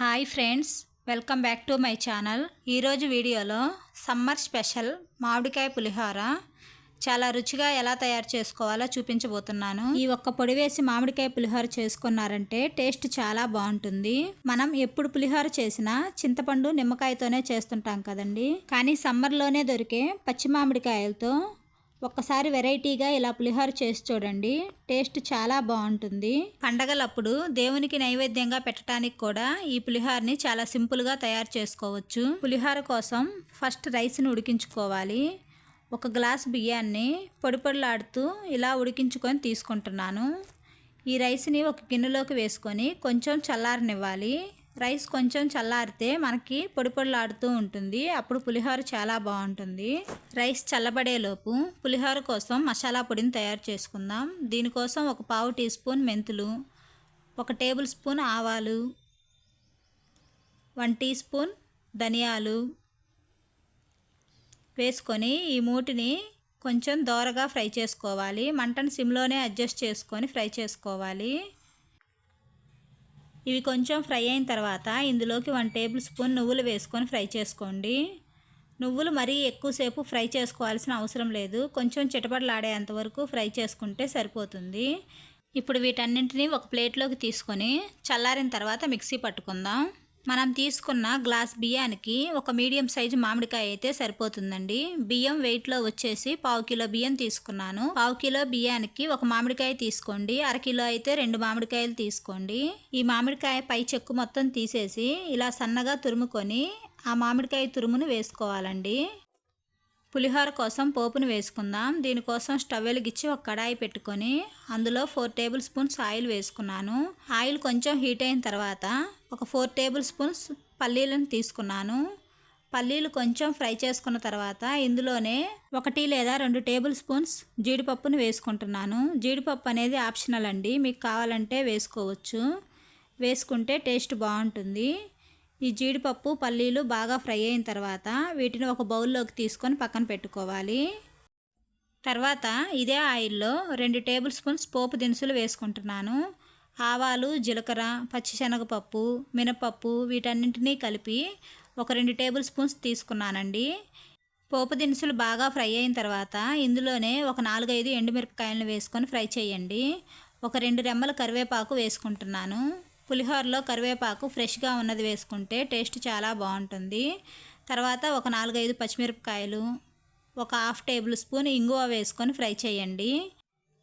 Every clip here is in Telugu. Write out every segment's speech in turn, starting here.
Hi friends welcome back to my channel ఈరోజు వీడియోలో సమ్మర్ స్పెషల్ మామిడికాయ పులిహోర చాలా రుచిగా ఎలా తయారు చేసుకోవాలో చూపించబోతున్నాను. ఈ ఒక్క పొడి వేసి మామిడికాయ పులిహోర చేసుకున్నారంటే టేస్ట్ చాలా బాగుంటుంది. మనం ఎప్పుడు పులిహోర చేసినా చింతపండు నిమ్మకాయతోనే చేస్తుంటాం కదండి. కానీ సమ్మర్లోనే దొరికే పచ్చి మామిడికాయలతో ఒక్కసారి వెరైటీగా ఇలా పులిహోర చేసి చూడండి. టేస్ట్ చాలా బాగుంటుంది. పండగలప్పుడు దేవునికి నైవేద్యంగా పెట్టడానికి కూడా ఈ పులిహోరని చాలా సింపుల్గా తయారు చేసుకోవచ్చు. పులిహోర కోసం ఫస్ట్ రైస్ని ఉడికించుకోవాలి. ఒక గ్లాస్ బియ్యాన్ని పొడి పొడిలాడుతూ ఇలా ఉడికించుకొని తీసుకుంటున్నాను. ఈ రైస్ని ఒక గిన్నెలోకి వేసుకొని కొంచెం చల్లారనివ్వాలి. రైస్ కొంచెం చల్లారితే మనకి పొడి పొడిలాడుతూ ఉంటుంది. అప్పుడు పులిహోర చాలా బాగుంటుంది. రైస్ చల్లబడేలోపు పులిహోర కోసం మసాలా పొడిని తయారు చేసుకుందాం. దీనికోసం ఒక పావు టీ స్పూన్ మెంతులు ఒక టేబుల్ స్పూన్ ఆవాలు వన్ టీ స్పూన్ ధనియాలు వేసుకొని ఈ మూటిని కొంచెం దోరగా ఫ్రై చేసుకోవాలి. మంటను సిమ్లోనే అడ్జస్ట్ చేసుకొని ఫ్రై చేసుకోవాలి. ఇవి కొంచెం ఫ్రై అయిన తర్వాత ఇందులోకి వన్ టేబుల్ స్పూన్ నువ్వులు వేసుకొని ఫ్రై చేసుకోండి. నువ్వులు మరీ ఎక్కువసేపు ఫ్రై చేసుకోవాల్సిన అవసరం లేదు. కొంచెం చిటపటలాడేంత వరకు ఫ్రై చేసుకుంటే సరిపోతుంది. ఇప్పుడు వీటన్నింటినీ ఒక ప్లేట్లోకి తీసుకొని చల్లారిన తర్వాత మిక్సీ పట్టుకుందాం. మనం తీసుకున్న గ్లాస్ బియ్యానికి ఒక మీడియం సైజు మామిడికాయ అయితే సరిపోతుందండి. బియ్యం వెయిట్లో వచ్చేసి పావు కిలో బియ్యం తీసుకున్నాను. పావు కిలో బియ్యానికి ఒక మామిడికాయ తీసుకోండి. అరకిలో అయితే రెండు మామిడికాయలు తీసుకోండి. ఈ మామిడికాయ పై చెక్కు మొత్తం తీసేసి ఇలా సన్నగా తురుముకొని ఆ మామిడికాయ తురుమును వేసుకోవాలండి. పులిహోర కోసం పోపును వేసుకుందాం. దీనికోసం స్టవ్ వెలిగించి ఒక కడాయి పెట్టుకొని అందులో ఫోర్ టేబుల్ స్పూన్స్ ఆయిల్ వేసుకున్నాను. ఆయిల్ కొంచెం హీట్ అయిన తర్వాత ఒక ఫోర్ టేబుల్ స్పూన్స్ పల్లీలను తీసుకున్నాను. పల్లీలు కొంచెం ఫ్రై చేసుకున్న తర్వాత ఇందులోనే ఒకటి లేదా రెండు టేబుల్ స్పూన్స్ జీడిపప్పును వేసుకుంటున్నాను. జీడిపప్పు అనేది ఆప్షనల్ అండి. మీకు కావాలంటే వేసుకోవచ్చు. వేసుకుంటే టేస్ట్ బాగుంటుంది. ఈ జీడిపప్పు పల్లీలు బాగా ఫ్రై అయిన తర్వాత వీటిని ఒక బౌల్లోకి తీసుకొని పక్కన పెట్టుకోవాలి. తర్వాత ఇదే ఆయిల్లో రెండు టేబుల్ స్పూన్స్ పోపు దినుసులు వేసుకుంటున్నాను. ఆవాలు జీలకర్ర పచ్చిశనగపప్పు మినపప్పు వీటన్నింటినీ కలిపి ఒక రెండు టేబుల్ స్పూన్స్ తీసుకున్నానండి. పోపు దినుసులు బాగా ఫ్రై అయిన తర్వాత ఇందులోనే ఒక నాలుగైదు ఎండుమిరపకాయలను వేసుకొని ఫ్రై చేయండి. ఒక రెండు రెమ్మల కరివేపాకు వేసుకుంటున్నాను. పులిహోరలో కరివేపాకు ఫ్రెష్గా ఉన్నది వేసుకుంటే టేస్ట్ చాలా బాగుంటుంది. తర్వాత ఒక నాలుగైదు పచ్చిమిరపకాయలు ఒక హాఫ్ టేబుల్ స్పూన్ ఇంగువ వేసుకొని ఫ్రై చేయండి.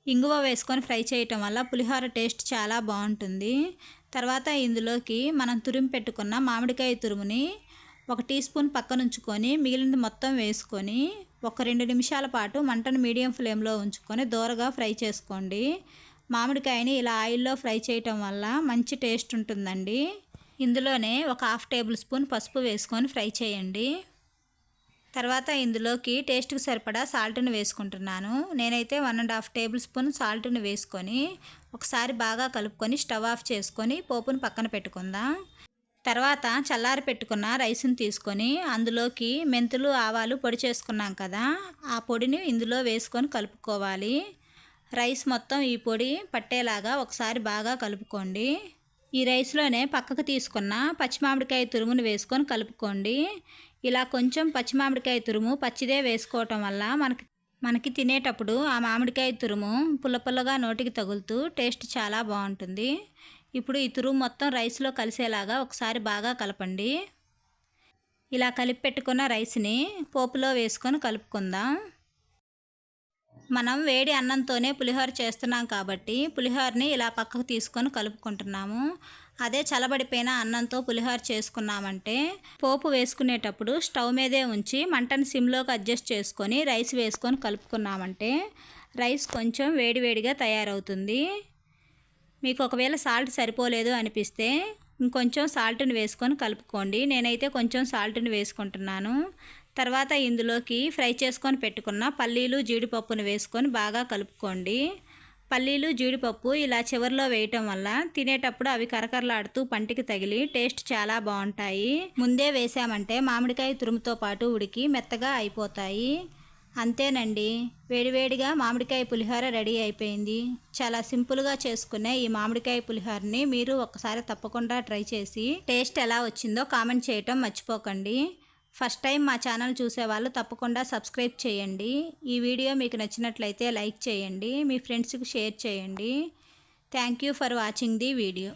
ఇంగువ వేసుకొని ఫ్రై చేయటం వల్ల పులిహోర టేస్ట్ చాలా బాగుంటుంది. తర్వాత ఇందులోకి మనం తురిమి పెట్టుకున్న మామిడికాయ తురుముని ఒక టీ స్పూన్ పక్కనుంచుకొని మిగిలినది మొత్తం వేసుకొని ఒక రెండు నిమిషాల పాటు మంటను మీడియం ఫ్లేమ్లో ఉంచుకొని దూరగా ఫ్రై చేసుకోండి. మామిడికాయని ఇలా ఆయిల్లో ఫ్రై చేయటం వల్ల మంచి టేస్ట్ ఉంటుందండి. ఇందులోనే ఒక హాఫ్ టేబుల్ స్పూన్ పసుపు వేసుకొని ఫ్రై చేయండి. తర్వాత ఇందులోకి టేస్ట్కి సరిపడా సాల్ట్ని వేసుకుంటున్నాను. నేనైతే one and half tablespoon సాల్ట్ని వేసుకొని ఒకసారి బాగా కలుపుకొని స్టవ్ ఆఫ్ చేసుకొని పోపుని పక్కన పెట్టుకుందాం. తర్వాత చల్లారి పెట్టుకున్న రైస్ని తీసుకొని అందులోకి మెంతులు ఆవాలు పొడి చేసుకున్నాం కదా ఆ పొడిని ఇందులో వేసుకొని కలుపుకోవాలి. రైస్ మొత్తం ఈ పొడి పట్టేలాగా ఒకసారి బాగా కలుపుకోండి. ఈ రైస్లోనే పక్కకు తీసుకున్న పచ్చిమామిడికాయ తురుమును వేసుకొని కలుపుకోండి. ఇలా కొంచెం పచ్చిమామిడికాయ తురుము పచ్చిదే వేసుకోవటం వల్ల మనకి మనకి తినేటప్పుడు ఆ మామిడికాయ తురుము పుల్ల పుల్లగా నోటికి తగులుతూ టేస్ట్ చాలా బాగుంటుంది. ఇప్పుడు ఈ తురుము మొత్తం రైస్లో కలిసేలాగా ఒకసారి బాగా కలపండి. ఇలా కలిపి పెట్టుకున్న రైస్ని పోపులో వేసుకొని కలుపుకుందాం. మనం వేడి అన్నంతోనే పులిహోర చేస్తున్నాం కాబట్టి పులిహోరని ఇలా పక్కకు తీసుకొని కలుపుకుంటున్నాము. అదే చలబడిపోయిన అన్నంతో పులిహోర చేసుకున్నామంటే పోపు వేసుకునేటప్పుడు స్టవ్ మీదే ఉంచి మంటను సిమ్లోకి అడ్జస్ట్ చేసుకొని రైస్ వేసుకొని కలుపుకున్నామంటే రైస్ కొంచెం వేడివేడిగా తయారవుతుంది. మీకు ఒకవేళ సాల్ట్ సరిపోలేదు అనిపిస్తే ఇంకొంచెం సాల్ట్ని వేసుకొని కలుపుకోండి. నేనైతే కొంచెం సాల్ట్ని వేసుకుంటున్నాను. తర్వాత ఇందులోకి ఫ్రై చేసుకొని పెట్టుకున్న పల్లీలు జీడిపప్పును వేసుకొని బాగా కలుపుకోండి. పల్లీలు జీడిపప్పు ఇలా చివరిలో వేయటం వల్ల తినేటప్పుడు అవి కరకరలాడుతూ పంటికి తగిలి టేస్ట్ చాలా బాగుంటాయి. ముందే వేసామంటే మామిడికాయ తురుముతో పాటు ఉడికి మెత్తగా అయిపోతాయి. అంతేనండి. వేడివేడిగా మామిడికాయ పులిహోర రెడీ అయిపోయింది. చాలా సింపుల్గా చేసుకునే ఈ మామిడికాయ పులిహోరని మీరు ఒకసారి తప్పకుండా ట్రై చేసి టేస్ట్ ఎలా వచ్చిందో కామెంట్ చేయటం మర్చిపోకండి. ఫస్ట్ టైం మా ఛానల్ చూసేవాళ్ళు తప్పకుండా సబ్స్క్రైబ్ చేయండి. ఈ వీడియో మీకు నచ్చినట్లయితే లైక్ చేయండి. మీ ఫ్రెండ్స్కి షేర్ చేయండి. Thank you for watching the video.